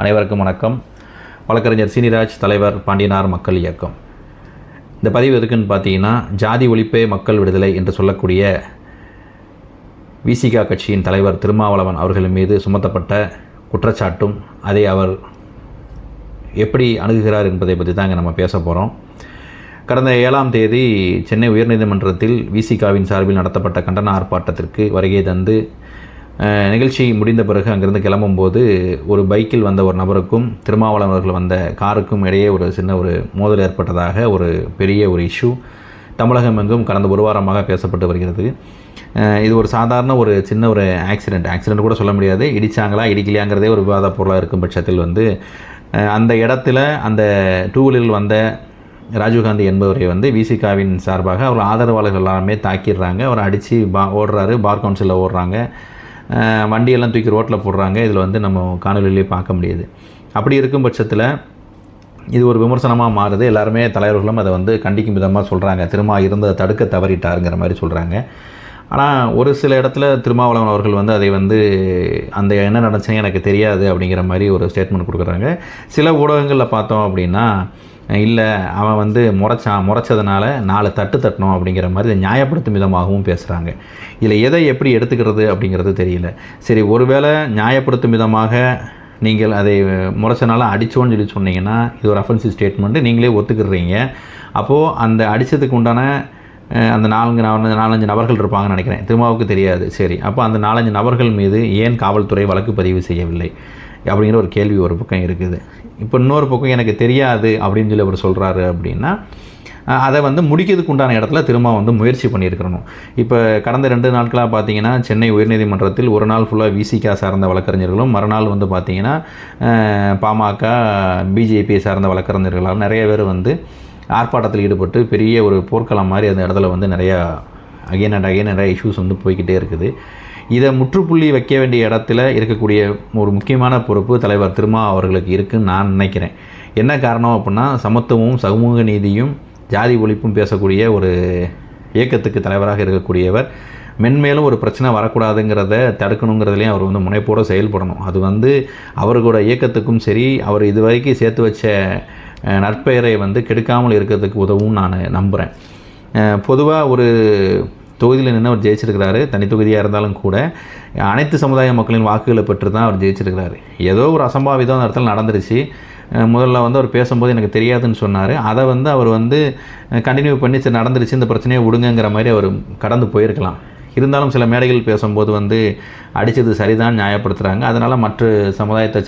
அனைவருக்கும் வணக்கம். வழக்கறிஞர் சீனிராஜ் தலைவர் பாண்டியனார் மக்கள் இயக்கம். இந்த பதிவு எதுக்குன்னு பார்த்தீங்கன்னா ஜாதி ஒழிப்பே மக்கள் விடுதலை என்று சொல்லக்கூடிய விசிகா கட்சியின் தலைவர் திருமாவளவன் அவர்கள் மீது சுமத்தப்பட்ட குற்றச்சாட்டும் அதை அவர் எப்படி அணுகுகிறார் என்பதை பற்றி தான் இங்கே நம்ம பேச போகிறோம் கடந்த ஏழாம் தேதி சென்னை உயர்நீதிமன்றத்தில் விசிகாவின் சார்பில் நடத்தப்பட்ட கண்டன ஆர்ப்பாட்டத்திற்கு வருகை தந்து நிகழ்ச்சி முடிந்த பிறகு அங்கிருந்து கிளம்பும்போது ஒரு பைக்கில் வந்த ஒரு நபருக்கும் திருமாவளவன் அவர்கள் வந்த காருக்கும் இடையே ஒரு சின்ன ஒரு மோதல் ஏற்பட்டதாக ஒரு பெரிய ஒரு இஷ்யூ தமிழகம் எங்கும் கடந்த ஒரு வாரமாக பேசப்பட்டு வருகிறது. இது ஒரு சாதாரண ஒரு சின்ன ஒரு ஆக்சிடெண்ட் ஆக்சிடெண்ட் கூட சொல்ல முடியாது. இடிச்சாங்களா இடிக்கலையாங்கிறதே ஒரு விவாத பொருளாக இருக்கும் பட்சத்தில் வந்து அந்த இடத்துல அந்த டூ வீலரில் வந்த ராஜீவ்காந்தி என்பவரை வந்து விசிகாவின் சார்பாக அவர் ஆதரவாளர்கள் எல்லாருமே தாக்கிடுறாங்க. அவரை அடித்து பா ஓடுறாரு. பார் கவுன்சிலில் ஓடுறாங்க. வண்டியெல்லாம் தூக்கி ரோட்டில் போடுறாங்க. இதில் வந்து நம்ம காணொலியிலே பார்க்க முடியுது. அப்படி இருக்கும் பட்சத்தில் இது ஒரு விமர்சனமாக மாறுது. எல்லாருமே தலைவர்களும் அதை வந்து கண்டிக்கும் விதமாக சொல்கிறாங்க திரும்ப இருந்ததை தடுக்க தவறிட்டாருங்கிற மாதிரி சொல்கிறாங்க ஆனால் ஒரு சில இடத்துல திருமாவளவன் அவர்கள் வந்து அதை வந்து அந்த என்ன நடந்துச்சுன்னு எனக்கு தெரியாது அப்படிங்கிற மாதிரி ஒரு ஸ்டேட்மெண்ட் கொடுக்குறாங்க. சில ஊடகங்களில் பார்த்தோம் அப்படின்னா இல்லை அவன் வந்து முறைச்சான் முறைச்சதுனால நாலு தட்டு தட்டணும் அப்படிங்கிற மாதிரி இதை நியாயப்படுத்தும் விதமாகவும் பேசுகிறாங்க இதில் எதை எப்படி எடுத்துக்கிறது அப்படிங்கிறது தெரியல. சரி ஒருவேளை நியாயப்படுத்தும் விதமாக நீங்கள் அதை முறைச்சனால அடித்தோன்னு சொல்லி சொன்னீங்கன்னா இது ஒரு அஃபென்சிவ் ஸ்டேட்மெண்ட்டு நீங்களே ஒத்துக்கிடுறீங்க அப்போது அந்த அடித்ததுக்கு உண்டான அந்த நான்கு நாலு நாலஞ்சு நபர்கள் இருப்பாங்கன்னு நினைக்கிறேன். திருமாவுக்கு தெரியாது. சரி அப்போ அந்த நாலஞ்சு நபர்கள் மீது ஏன் காவல்துறை வழக்கு பதிவு செய்யவில்லை? அப்படிங்கிற ஒரு கேள்வி ஒரு பக்கம் இருக்குது. இப்போ இன்னொரு பக்கம் எனக்கு தெரியாது அப்படின்னு சொல்லி அவர் சொல்கிறாரு அப்படின்னா அதை வந்து முடிக்கிறதுக்கு உண்டான இடத்துல திரும்ப வந்து முயற்சி பண்ணியிருக்கிறணும் இப்போ கடந்த ரெண்டு நாட்களாக பார்த்தீங்கன்னா சென்னை உயர்நீதிமன்றத்தில் ஒரு நாள் ஃபுல்லாக விசிகா சார்ந்த வழக்கறிஞர்களும் மறுநாள் வந்து பார்த்திங்கன்னா பாமக பிஜேபி சார்ந்த வழக்கறிஞர்களால் நிறைய பேர் வந்து ஆர்ப்பாட்டத்தில் ஈடுபட்டு பெரிய ஒரு போர்க்களம் மாதிரி அந்த இடத்துல வந்து நிறையா அகைன் அண்ட் அகைன் நிறைய இஷ்யூஸ் வந்து போய்க்கிட்டே இருக்குது. இதை முற்றுப்புள்ளி வைக்க வேண்டிய இடத்துல இருக்கக்கூடிய ஒரு முக்கியமான பொறுப்பு தலைவர் திருமா அவர்களுக்கு இருக்குன்னு நான் நினைக்கிறேன். என்ன காரணம் அப்படின்னா சமத்துவமும் சமூக நீதியும் ஜாதி ஒழிப்பும் பேசக்கூடிய ஒரு இயக்கத்துக்கு தலைவராக இருக்கக்கூடியவர் மென்மேலும் ஒரு பிரச்சனை வரக்கூடாதுங்கிறத தடுக்கணுங்கிறதுலையும் அவர் வந்து முனைப்போடு செயல்படணும். அது வந்து அவர்களோட இயக்கத்துக்கும் சரி அவர் இது வரைக்கும் சேர்த்து வச்ச நற்பெயரை வந்து கெடுக்காமல் இருக்கிறதுக்கு உதவும் நான் நம்புகிறேன் பொதுவாக ஒரு தொகுதியில் நின்று அவர் ஜெயிச்சிருக்கிறாரு. தனி தொகுதியாக இருந்தாலும் கூட அனைத்து சமுதாய மக்களின் வாக்குகளை பெற்று தான் அவர் ஜெயிச்சிருக்கிறாரு. ஏதோ ஒரு அசம்பாவிதம் அந்த இடத்துல நடந்துருச்சு. முதல்ல வந்து அவர் பேசும்போது எனக்கு தெரியாதுன்னு சொன்னார். அதை வந்து அவர் வந்து கண்டினியூ பண்ணி சரி நடந்துருச்சு இந்த பிரச்சனையை விடுங்கங்கிற மாதிரி அவர் கடந்து போயிருக்கலாம். இருந்தாலும் சில மேடைகள் பேசும்போது வந்து அடித்தது சரிதான் நியாயப்படுத்துகிறாங்க அதனால் மற்ற சமுதாயத்தை